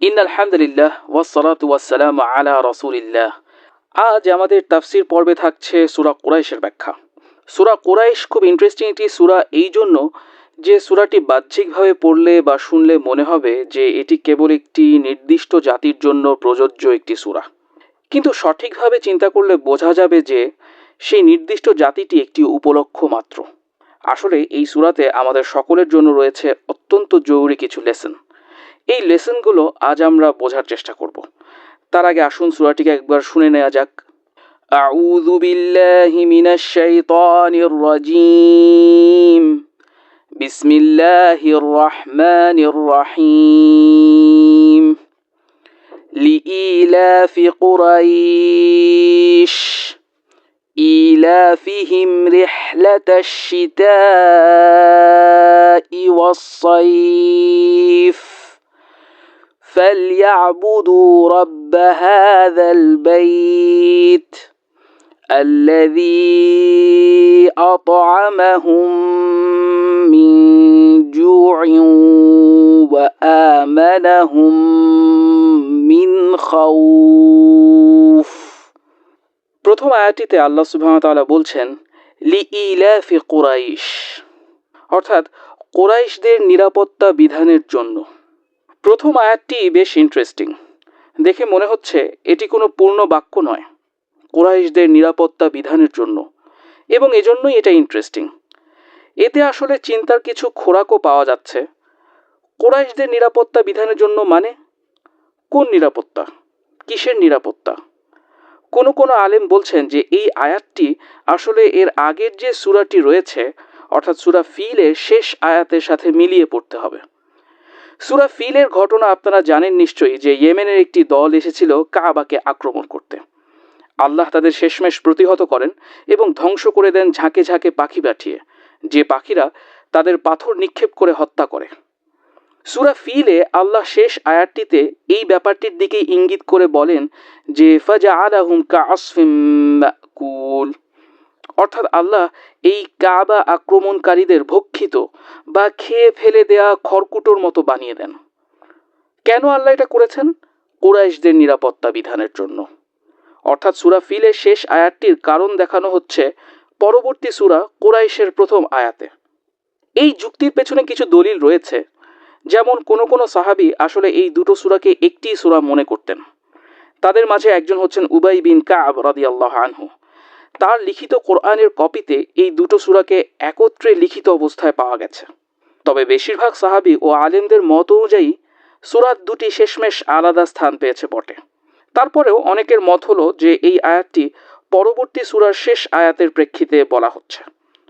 In আলহামদুলিল্লাহ ওয়াসালাতু ওয়াসালাম আলা রসুলিল্লাহ। আজ আমাদের তাফসির পর্বে থাকছে সুরা কুরাইশের ব্যাখ্যা। সুরা কুরাইশ খুব ইন্টারেস্টিং একটি সুরা এই জন্য যে সুরাটি বাহ্যিকভাবে পড়লে বা শুনলে মনে হবে যে এটি কেবল একটি নির্দিষ্ট জাতির জন্য প্রযোজ্য একটি সুরা। কিন্তু সঠিকভাবে চিন্তা করলে বোঝা যাবে যে সেই নির্দিষ্ট জাতিটি একটি উপলক্ষ মাত্র। আসলে এই সুরাতে আমাদের সকলের জন্য রয়েছে অত্যন্ত জরুরি কিছু লেসন এই লেসনগুলো আজ আমরা বোঝার চেষ্টা করব তার আগে আসুন সুরাটিকে একবার শুনে নেওয়া যাক أعوذ بالله من الشيطان الرجيم بسم الله الرحمن الرحيم لإيلاف قريش إيلافهم رحلة الشتاء والصيف فليعبدوا رب هذا البيت الذي أطعمهم من جوع وآمنهم من خوف প্রথম আয়াতিতে আল্লাহ সুবহানাহু বলছেন লি ইলাফি কুরাইশ অর্থাৎ কোরাইশদের নিরাপত্তা বিধানের জন্য প্রথম আয়াতটি বেশ ইন্টারেস্টিং দেখে মনে হচ্ছে এটি কোনো পূর্ণ বাক্য নয়, কোরাইশদের নিরাপত্তা বিধানের জন্য, এবং এজন্যই এটা ইন্টারেস্টিং এতে আসলে চিন্তার কিছু খোরাকও পাওয়া যাচ্ছে। কোরাইশদের নিরাপত্তা বিধানের জন্য মানে? কোন নিরাপত্তা? কিসের নিরাপত্তা? কোনো কোনো আলেম বলছেন যে এই আয়াতটি আসলে এর আগের যে সুরাটি রয়েছে, অর্থাৎ সুরা ফিলের শেষ আয়াতের সাথে মিলিয়ে পড়তে হবে। সুরা ফিলের ঘটনা আপনারা জানেন নিশ্চয়ই যে ইয়েমেনের একটি দল এসেছিল কাবাকে আক্রমণ করতে। আল্লাহ তাদের শেষমেশ প্রতিহত করেন এবং ধ্বংস করে দেন ঝাঁকে ঝাঁকে পাখি পাঠিয়ে, যে পাখিরা তাদের পাথর নিক্ষেপ করে হত্যা করে। সুরা ফিলে আল্লাহ শেষ আয়াতটিতে এই ব্যাপারটির দিকে ইঙ্গিত করে বলেন যে ফাজা আলাহুম কা আসফিম কুল অর্থাৎ আল্লাহ এই কাবা আক্রমণকারীদের ভক্ষিত বা খেয়ে ফেলে দেয়া খড়কুটোর মতো বানিয়ে দেন। কেন আল্লাহ এটা করেছেন? কুরাইশদের নিরাপত্তা বিধানের জন্য। অর্থাৎ সুরা ফিলের শেষ আয়াতটির কারণ দেখানো হচ্ছে পরবর্তী সুরা কোরাইশের প্রথম আয়াতে। এই যুক্তির পেছনে কিছু দলিল রয়েছে, যেমন কোনো কোনো সাহাবি আসলে এই দুটো সুরাকে একটি সুরা মনে করতেন। তাদের মাঝে একজন হচ্ছেন উবাই বিন কাব রাদি আল্লাহ আনহু। তার লিখিত কোরআনের কপিতে এই দুটো সুরাকে একত্রে লিখিত অবস্থায় পাওয়া গেছে। তবে বেশিরভাগ সাহাবি ও আলেমদের মত অনুযায়ী সুরাত দুটি শেষমেশ আলাদা স্থান পেয়েছে বটে। তারপরেও অনেকের মত হলো যে এই আয়াতটি পরবর্তী সুরার শেষ আয়াতের প্রেক্ষিতে বলা হচ্ছে।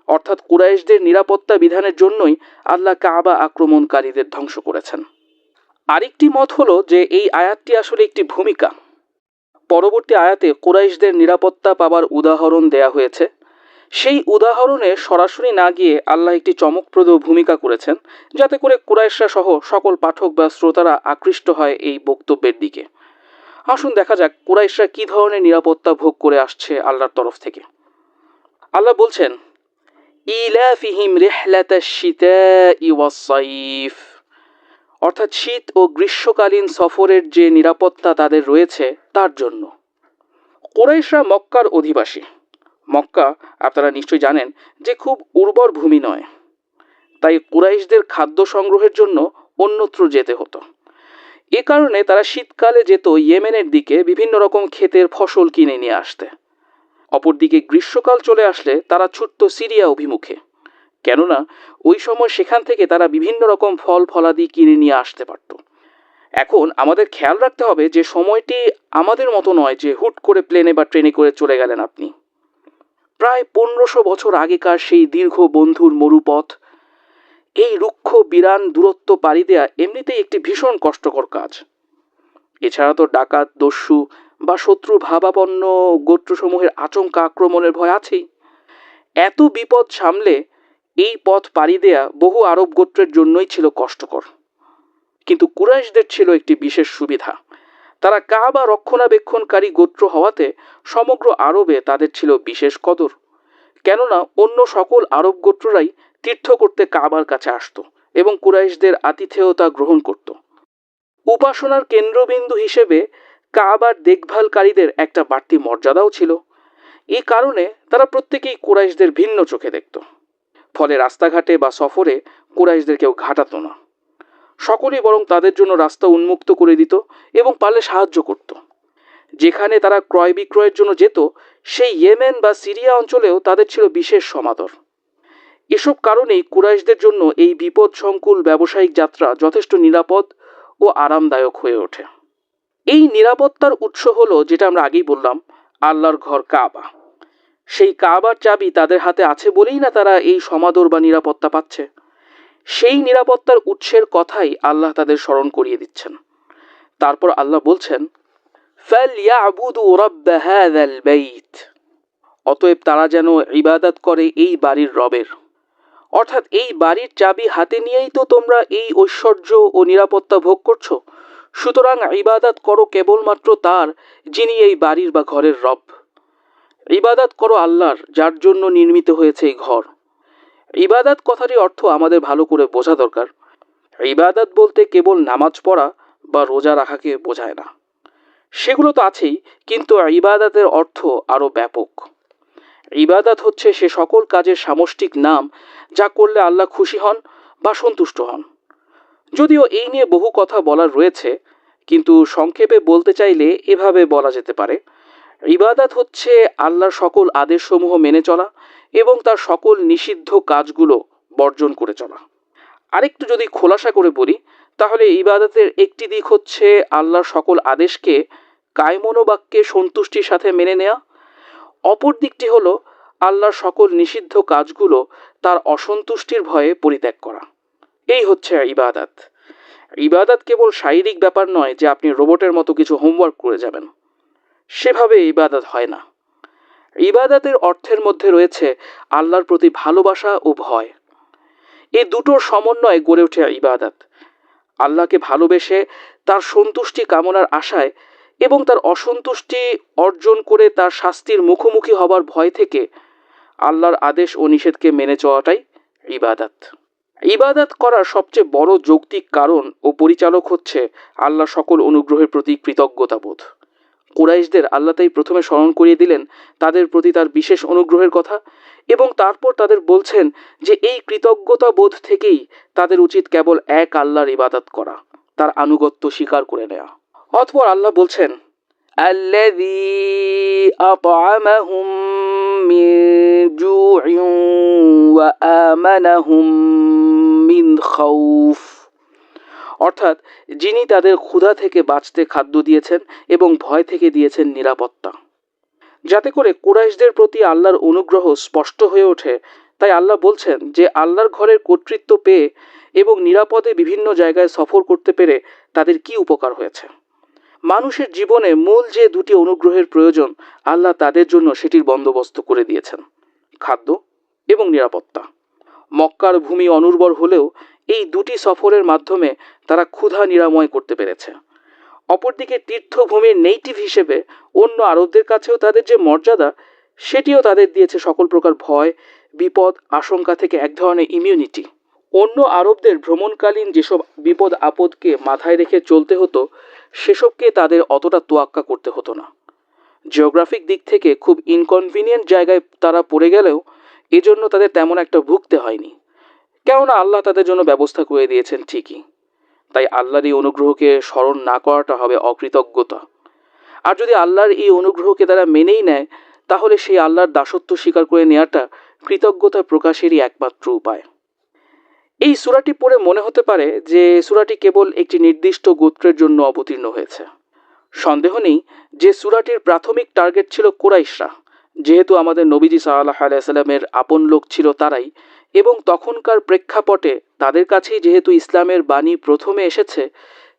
অর্থাৎ কুরাইশদের নিরাপত্তা বিধানের জন্যই আল্লাহ কাবা আক্রমণকারীদের ধ্বংস করেছেন। আরেকটি মত হলো যে এই আয়াতটি আসলে একটি ভূমিকা। পরবর্তী আয়াতে কুরাইশদের নিরাপত্তা পাবার উদাহরণ দেয়া হয়েছে। সেই উদাহরণে সরাসরি না গিয়ে আল্লাহ একটি চমকপ্রদ ভূমিকা করেছেন, যাতে করে কুরাইশরা সহ সকল পাঠক বা শ্রোতারা আকৃষ্ট হয় এই বক্তব্যের দিকে। আসুন দেখা যাক কুরাইশরা কি ধরনের নিরাপত্তা ভোগ করে আসছে আল্লাহর তরফ থেকে। আল্লাহ বলছেন ইলা ইলাফিহিম রেহলাতা শীতা ওয়াসাইফ অর্থাৎ শীত ও গ্রীষ্মকালীন সফরের যে নিরাপত্তা তাদের রয়েছে, তার জন্য। কোরাইশরা মক্কার অধিবাসী। মক্কা, আপনারা নিশ্চয়ই জানেন, যে খুব উর্বর ভূমি নয়। তাই কুরাইশদের খাদ্য সংগ্রহের জন্য অন্যত্র যেতে হতো। এ কারণে তারা শীতকালে যেত ইয়েমেনের দিকে বিভিন্ন রকম ক্ষেতের ফসল কিনে নিয়ে আসতে। অপরদিকে গ্রীষ্মকাল চলে আসলে তারা ছুটত সিরিয়া অভিমুখে। কেননা ওই সময় সেখান থেকে তারা বিভিন্ন রকম ফল ফলাদি কিনে নিয়ে আসতে পারত। এখন আমাদের খেয়াল রাখতে হবে যে সময়টি আমাদের মতো নয় যে হুট করে প্লেনে বা ট্রেনে করে চলে গেলেন আপনি। প্রায় পনেরোশো বছর আগেকার সেই দীর্ঘ বন্ধুর মরুপথ, এই রুক্ষ বিরান দূরত্ব পাড়ি দেয়া এমনিতেই একটি ভীষণ কষ্টকর কাজ। এছাড়া তো ডাকাত, দস্যু বা শত্রু ভাবাপন্ন গোত্রসমূহের আচমকা আক্রমণের ভয় আছেই। এত বিপদ সামলে এই পথ পাড়ি দেয়া বহু আরব গোত্রের জন্যই ছিল কষ্টকর। কিন্তু কুরাইশদের ছিল একটি বিশেষ সুবিধা। তারা কাবা রক্ষণাবেক্ষণকারী গোত্র হওয়াতে সমগ্র আরবে তাদের ছিল বিশেষ কদর। কেননা অন্য সকল আরব গোত্ররাই তীর্থ করতে কাবার কাছে আসত এবং কুরাইশদের আতিথেয়তা গ্রহণ করত। উপাসনার কেন্দ্রবিন্দু হিসেবে কাবার দেখভালকারীদের একটা বাড়তি মর্যাদাও ছিল। এই কারণে তারা প্রত্যেকেই কুরাইশদের ভিন্ন চোখে দেখত। ফলে রাস্তাঘাটে বা সফরে কুরাইশদের কেউ ঘাটাতো না। সকলেই বরং তাদের জন্য রাস্তা উন্মুক্ত করে দিত এবং পারলে সাহায্য করত। যেখানে তারা ক্রয় বিক্রয়ের জন্য যেত, সেই ইয়েমেন বা সিরিয়া অঞ্চলেও তাদের ছিল বিশেষ সমাদর। এসব কারণেই কুরাইশদের জন্য এই বিপদ সংকুল ব্যবসায়িক যাত্রা যথেষ্ট নিরাপদ ও আরামদায়ক হয়ে ওঠে। এই নিরাপত্তার উৎস হলো, যেটা আমরা আগেই বললাম, আল্লাহর ঘর কাবা। সেই কাবার চাবি তাদের হাতে আছে বলেই না তারা এই সমাদর বা নিরাপত্তা পাচ্ছে। সেই নিরাপত্তার উৎসের কথাই আল্লাহ তাদের স্মরণ করিয়ে দিচ্ছেন। তারপর আল্লাহ বলছেন অতএব তারা যেন ইবাদত করে এই বাড়ির রবের। অর্থাৎ এই বাড়ির চাবি হাতে নিয়েই তো তোমরা এই ঐশ্বর্য ও নিরাপত্তা ভোগ করছ। সুতরাং ইবাদত করো কেবলমাত্র তার, যিনি এই বাড়ির বা ঘরের রব। ইবাদত করো আল্লাহর, যার জন্য নির্মিত হয়েছে এই ঘর। ইবাদাত কথাটির অর্থ আমাদের ভালো করে বোঝা দরকার। ইবাদত বলতে কেবল নামাজ পড়া বা রোজা রাখাকে বোঝায় না। সেগুলো তো আছেই, কিন্তু ইবাদাতের অর্থ আরও ব্যাপক। ইবাদাত হচ্ছে সে সকল কাজের সামষ্টিক নাম যা করলে আল্লাহ খুশি হন বা সন্তুষ্ট হন। যদিও এই নিয়ে বহু কথা বলার রয়েছে, কিন্তু সংক্ষেপে বলতে চাইলে এভাবে বলা যেতে পারে ইবাদত হচ্ছে আল্লাহর সকল আদেশসমূহ মেনে চলা এবং তার সকল নিষিদ্ধ কাজগুলো বর্জন করে চলা। আরেকটু যদি খোলাসা করে বলি, তাহলে ইবাদতের একটি দিক হচ্ছে আল্লাহর সকল আদেশকে কায়মনোবাক্যে সন্তুষ্টির সাথে মেনে নেওয়া অপর দিকটি হলো আল্লাহর সকল নিষিদ্ধ কাজগুলো তার অসন্তুষ্টির ভয়ে পরিত্যাগ করা। এই হচ্ছে ইবাদাত। ইবাদাত কেবল শারীরিক ব্যাপার নয় যে আপনি রোবটের মতো কিছু হোমওয়ার্ক করে যাবেন। সেভাবে ইবাদত হয় না। ইবাদাতের অর্থের মধ্যে রয়েছে আল্লাহর প্রতি ভালোবাসা ও ভয়। এই দুটোর সমন্বয়ে গড়ে ওঠে ইবাদাত। আল্লাহকে ভালোবেসে তার সন্তুষ্টি কামনার আশায় এবং তার অসন্তুষ্টি অর্জন করে তার শাস্তির মুখোমুখি হবার ভয় থেকে আল্লাহর আদেশ ও নিষেধকে মেনে চলাটাই ইবাদাত। ইবাদাত করার সবচেয়ে বড় যৌক্তিক কারণ ও পরিচালক হচ্ছে আল্লাহ সকল অনুগ্রহের প্রতি কৃতজ্ঞতা বোধ কুরাইশদের আল্লাহ তাই প্রথমে স্মরণ করিয়ে দিলেন তাদের প্রতি তার বিশেষ অনুগ্রহের কথা এবং তারপর তাদের বলছেন যে এই কৃতজ্ঞতা বোধ থেকেই তাদের উচিত কেবল এক আল্লাহর ইবাদত করা তার আনুগত্য স্বীকার করে নেওয়া অতপর আল্লাহ বলছেন الذي أطعمهم من جوع وآمنهم من خوف অর্থাৎ যিনি তাদের ক্ষুধা থেকে বাঁচতে খাদ্য দিয়েছেন এবং ভয় থেকে দিয়েছেন নিরাপত্তা। যাতে করে কুরাইশদের প্রতি আল্লাহর অনুগ্রহ স্পষ্ট হয়ে ওঠে, তাই আল্লাহ বলছেন যে আল্লাহর ঘরের কর্তৃত্ব পেয়ে এবং নিরাপদে বিভিন্ন জায়গায় সফর করতে পেরে তাদের কি উপকার হয়েছে? মানুষের জীবনে মূল যে দুটি অনুগ্রহের প্রয়োজন, আল্লাহ তাদের জন্য সেটির বন্দোবস্ত করে দিয়েছেন, খাদ্য এবং নিরাপত্তা। মক্কার ভূমি অনুর্বর হলেও এই দুটি সফরের মাধ্যমে তারা ক্ষুধা নিরাময় করতে পেরেছে। অপরদিকে তীর্থভূমির নেইটিভ হিসেবে অন্য আরবদের কাছেও তাদের যে মর্যাদা, সেটিও তাদের দিয়েছে সকল প্রকার ভয়, বিপদ, আশঙ্কা থেকে এক ধরনের ইমিউনিটি অন্য আরবদের ভ্রমণকালীন যেসব বিপদ আপদকে মাথায় রেখে চলতে হতো, সেসবকে তাদের অতটা তোয়াক্কা করতে হতো না। জিওগ্রাফিক দিক থেকে খুব ইনকনভিনিয়েন্ট জায়গায় তারা পড়ে গেলেও, এজন্য তাদের তেমন একটা ভুগতে হয়নি। কেননা আল্লাহ তাদের জন্য ব্যবস্থা করে দিয়েছেন ঠিকই। তাই আল্লাহর এই অনুগ্রহকে স্মরণ না করাটা হবে অকৃতজ্ঞতা। আর যদি আল্লাহর এই অনুগ্রহকে তারা মেনেই নেয়, তাহলে সেই আল্লাহর দাসত্ব স্বীকার করে নেওয়াটা কৃতজ্ঞতা প্রকাশেরই একমাত্র উপায়। এই সুরাটি পড়ে মনে হতে পারে যে সুরাটি কেবল একটি নির্দিষ্ট গোত্রের জন্য অবতীর্ণ হয়েছে। সন্দেহ নেই যে সুরাটির প্রাথমিক টার্গেট ছিল কোরাইশরা। যেহেতু আমাদের নবীজি সাল্লাহ আলাইসাল্লামের আপন লোক ছিল তারাই এবং তখনকার প্রেক্ষাপটে তাদের কাছেই যেহেতু ইসলামের বাণী প্রথমে এসেছে,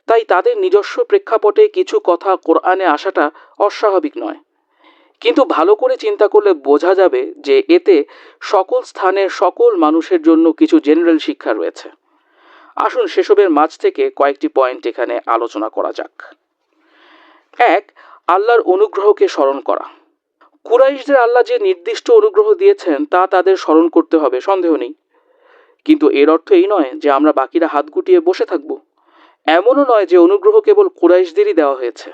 তাই তাদের নিজস্ব প্রেক্ষাপটে কিছু কথা কোরআনে আসাটা অস্বাভাবিক নয়। কিন্তু ভালো করে চিন্তা করলে বোঝা যাবে যে এতে সকল স্থানের সকল মানুষের জন্য কিছু জেনারেল শিক্ষা রয়েছে। আসুন সেসবের মাঝ থেকে কয়েকটি পয়েন্ট এখানে আলোচনা করা যাক। এক, আল্লাহর অনুগ্রহকে স্মরণ করা। কুরাইশদের আল্লাহ যে নির্দিষ্ট অনুগ্রহ দিয়েছেন, তা তাদের স্মরণ করতে হবে, সন্দেহ নেই। কিন্তু এর অর্থ এই নয় যে আমরা বাকিরা হাত গুটিয়ে বসে থাকব। এমনও নয় যে অনুগ্রহ কেবল কুরাইশদেরই দেওয়া হয়েছে।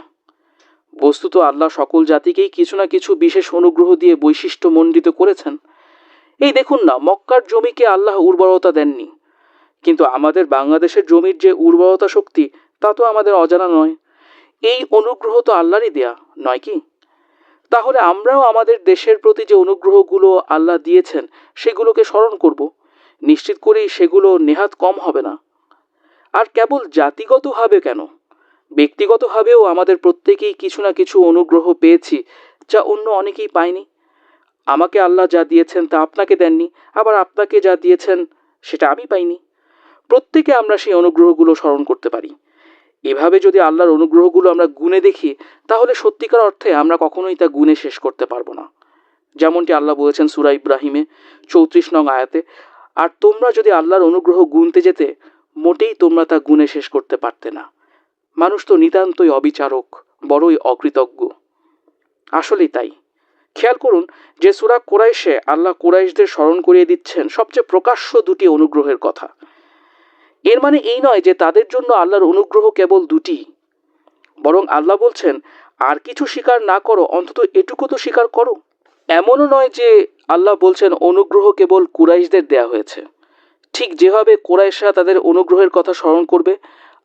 বস্তুত আল্লাহ সকল জাতিকেই কিছু না কিছু বিশেষ অনুগ্রহ দিয়ে বৈশিষ্ট্য মণ্ডিত করেছেন। এই দেখুন না, মক্কার জমিকে আল্লাহ উর্বরতা দেননি। কিন্তু আমাদের বাংলাদেশের জমির যে উর্বরতা শক্তি, তা তো আমাদের অজানা নয়। এই অনুগ্রহ তো আল্লাহরই দেয়া, নয় কি? তাহলে আমরাও আমাদের দেশের প্রতি যে অনুগ্রহগুলো আল্লাহ দিয়েছেন, সেগুলোকে স্মরণ করব। নিশ্চিত করেই সেগুলো নেহাত কম হবে না। আর কেবল জাতিগতভাবে কেন? ব্যক্তিগতভাবেও আমাদের প্রত্যেকেই কিছু না কিছু অনুগ্রহ পেয়েছি, যা অন্য অনেকেই পায়নি। আমাকে আল্লাহ যা দিয়েছেন তা আপনাকে দেননি, আবার আপনাকে যা দিয়েছেন সেটা আমি পাইনি। প্রত্যেকে আমরা সেই অনুগ্রহগুলো স্মরণ করতে পারি। এভাবে যদি আল্লাহর অনুগ্রহগুলো আমরা গুণে দেখি, তাহলে সত্যিকার অর্থে আমরা কখনোই তা গুণে শেষ করতে পারব না। যেমনটি আল্লাহ বলেছেন সুরা ইব্রাহিমে চৌত্রিশ নং আয়াতে, আর তোমরা যদি আল্লাহর অনুগ্রহ গুনতে যেতে, মোটেই তোমরা তা গুণে শেষ করতে পারতে না। মানুষ তো নিতান্তই অবিচারক, বড়ই অকৃতজ্ঞ। আসলেই তাই। খেয়াল করুন যে সুরা কোরাইশে আল্লাহ কোরাইশদের স্মরণ করিয়ে দিচ্ছেন সবচেয়ে প্রকাশ্য দুটি অনুগ্রহের কথা। এর মানে এই নয় যে তাদের জন্য আল্লাহর অনুগ্রহ কেবল দুটি। বরং আল্লাহ বলছেন, আর কিছু স্বীকার না করো, অন্তত এটুকু তো স্বীকার করো। এমনও নয় যে আল্লাহ বলছেন, অনুগ্রহ কেবল কুরাইশদের দেয়া হয়েছে। ঠিক যেভাবে কোরাইশরা তাদের অনুগ্রহের কথা স্মরণ করবে,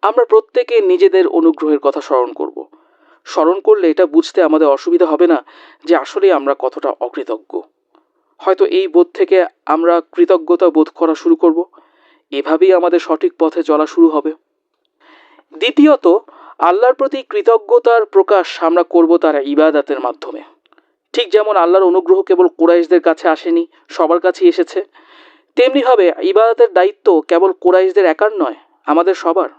আমরা প্রত্যেকে নিজেদের অনুগ্রহের কথা স্মরণ করব। স্মরণ করলে এটা বুঝতে আমাদের অসুবিধা হবে না যে আসলে আমরা কতটা অকৃতজ্ঞ। হয়তো এই বোধ থেকে আমরা কৃতজ্ঞতা বোধ করা শুরু করব। এভাবেই আমাদের সঠিক পথে চলা শুরু হবে। দ্বিতীয়ত, আল্লাহর প্রতি কৃতজ্ঞতার প্রকাশ আমরা করব তার ইবাদাতের মাধ্যমে। ঠিক যেমন আল্লাহর অনুগ্রহ কেবল কোরাইশদের কাছে আসেনি, সবার কাছেই এসেছে, তেমনিভাবে ইবাদতের দায়িত্ব কেবল কোরাইশদের একার নয়, আমাদের সবার।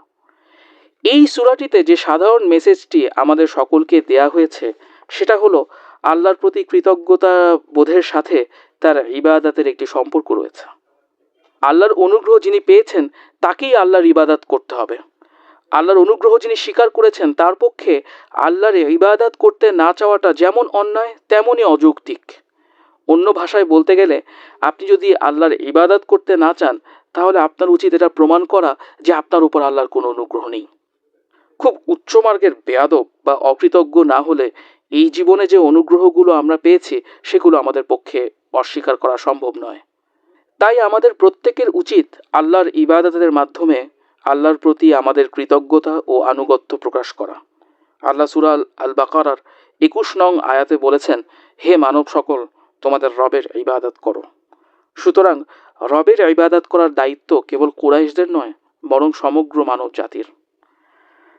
এই সুরাটিতে যে সাধারণ মেসেজটি আমাদের সকলকে দেয়া হয়েছে, সেটা হলো আল্লাহর প্রতি কৃতজ্ঞতা বোধের সাথে তার ইবাদাতের একটি সম্পর্ক রয়েছে। আল্লাহর অনুগ্রহ যিনি পেয়েছেন, তাকেই আল্লাহর ইবাদাত করতে হবে। আল্লাহর অনুগ্রহ যিনি স্বীকার করেছেন, তার পক্ষে আল্লাহর ইবাদাত করতে না চাওয়াটা যেমন অন্যায়, তেমনই অযৌক্তিক। অন্য ভাষায় বলতে গেলে, আপনি যদি আল্লাহর ইবাদাত করতে না চান, তাহলে আপনার উচিত এটা প্রমাণ করা যে আপনার উপর আল্লাহর কোনো অনুগ্রহ নেই। খুব উচ্চমার্গের বেয়াদব বা অকৃতজ্ঞ না হলে এই জীবনে যে অনুগ্রহগুলো আমরা পেয়েছি, সেগুলো আমাদের পক্ষে অস্বীকার করা সম্ভব নয়। তাই আমাদের প্রত্যেকের উচিত আল্লাহর ইবাদতের মাধ্যমে আল্লাহর প্রতি আমাদের কৃতজ্ঞতা ও আনুগত্য প্রকাশ করা। আল্লাহ সুরাল আল বাকারার একুশ নং আয়াতে বলেছেন, হে মানব সকল, তোমাদের রবের ইবাদত করো। সুতরাং রবের ইবাদত করার দায়িত্ব কেবল কুরাইশদের নয়, বরং সমগ্র মানব জাতির।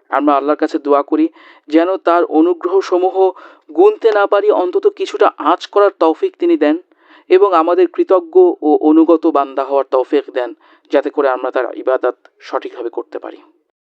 আমরা আল্লাহর কাছে দোয়া করি, যেন তার অনুগ্রহ সমূহ গুনতে না পারি, অন্তত কিছুটা আঁচ করার তৌফিক তিনি দেন। এবং আমাদের কৃতজ্ঞ ও অনুগত বান্দা হওয়ার তৌফিক দেন, যাতে করে আমরা তার ইবাদত সঠিকভাবে করতে পারি।